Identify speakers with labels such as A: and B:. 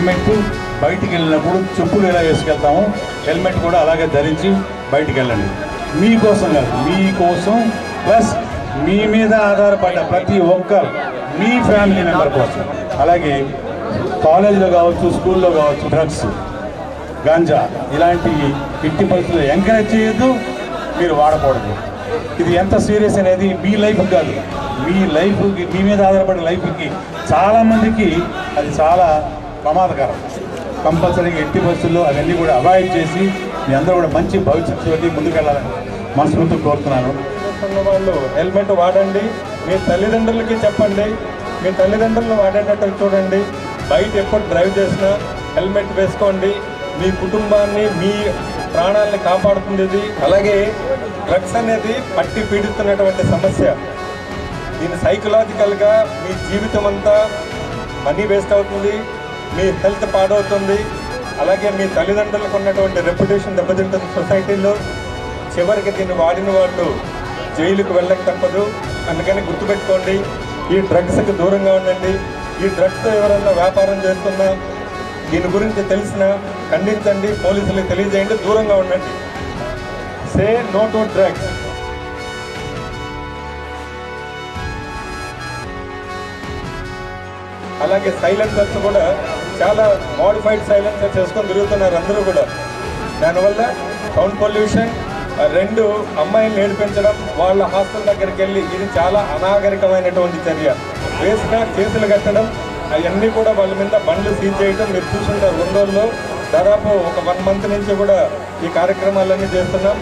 A: Helmet బయటికి వెళ్ళినప్పుడు చెప్పులు ఎలా వేసుకెళ్తామో హెల్మెట్ కూడా అలాగే ధరించి బయటికి వెళ్ళండి. మీకోసం కాదు మీకోసం ప్లస్ మీ మీద ఆధారపడ్డ ప్రతి ఒక్క మీ ఫ్యామిలీ మెంబర్ కోసం. అలాగే కాలేజీలో కావచ్చు స్కూల్లో కావచ్చు డ్రగ్స్ గాంజా ఇలాంటి ఇంటి పరిస్థితులు ఎంకరేజ్ చేయొద్దు మీరు వాడకూడదు. ఇది ఎంత సీరియస్ అనేది మీ లైఫ్ కాదు. మీ లైఫ్కి మీ మీద ఆధారపడే లైఫ్కి చాలామందికి అది చాలా ప్రమాదకరం. కంపల్సరీగా ఎట్టి పరిస్థితుల్లో అవన్నీ కూడా అవాయిడ్ చేసి మీ అందరూ కూడా మంచి భవిష్యత్తు ముందుకెళ్ళాలని మనస్ఫూర్తి కోరుతున్నాను.
B: వాళ్ళు హెల్మెట్ వాడండి. మీ తల్లిదండ్రులకి చెప్పండి. మీ తల్లిదండ్రులను వాడేటట్టు చూడండి. బయట ఎప్పుడు డ్రైవ్ చేసినా హెల్మెట్ వేసుకోండి. మీ కుటుంబాన్ని మీ ప్రాణాలని కాపాడుతుంది ఇది. అలాగే డ్రగ్స్ అనేది పట్టి పీడిస్తున్నటువంటి సమస్య. దీని సైకలాజికల్గా మీ జీవితం అంతా మనీ వేస్ట్ అవుతుంది. మీ హెల్త్ పాడవుతుంది. అలాగే మీ తల్లిదండ్రులకు ఉన్నటువంటి రెప్యుటేషన్ దెబ్బతింటుంది సొసైటీలో. చివరికి దీన్ని వాడిన వాళ్ళు జైలుకు వెళ్ళక తప్పదు. అందుకని గుర్తుపెట్టుకోండి ఈ డ్రగ్స్కి దూరంగా ఉండండి. ఈ డ్రగ్స్తో ఎవరన్నా వ్యాపారం చేస్తున్నా దీని గురించి తెలిసిన ఖండించండి పోలీసులకు తెలియజేయండి దూరంగా ఉండండి. Say no to drugs. అలాగే సైలెన్సర్స్ కూడా చాలా మోడిఫైడ్ సైలెన్సర్ చేసుకొని తిరుగుతున్నారు అందరూ కూడా. దానివల్ల సౌండ్ పొల్యూషన్ రెండు అమ్మాయిలు నేర్పించడం వాళ్ళ హాస్టల్ దగ్గరికి వెళ్ళి ఇది చాలా అనాగరికమైనటువంటి చర్య. వేసిన కేసులు కట్టడం అవన్నీ కూడా వాళ్ళ మీద బండ్లు సీజ్ చేయడం మీరు చూసుంటారు ఒంగోలులో దాదాపు ఒక వన్ మంత్ నుంచి కూడా ఈ కార్యక్రమాలన్నీ చేస్తున్నాం.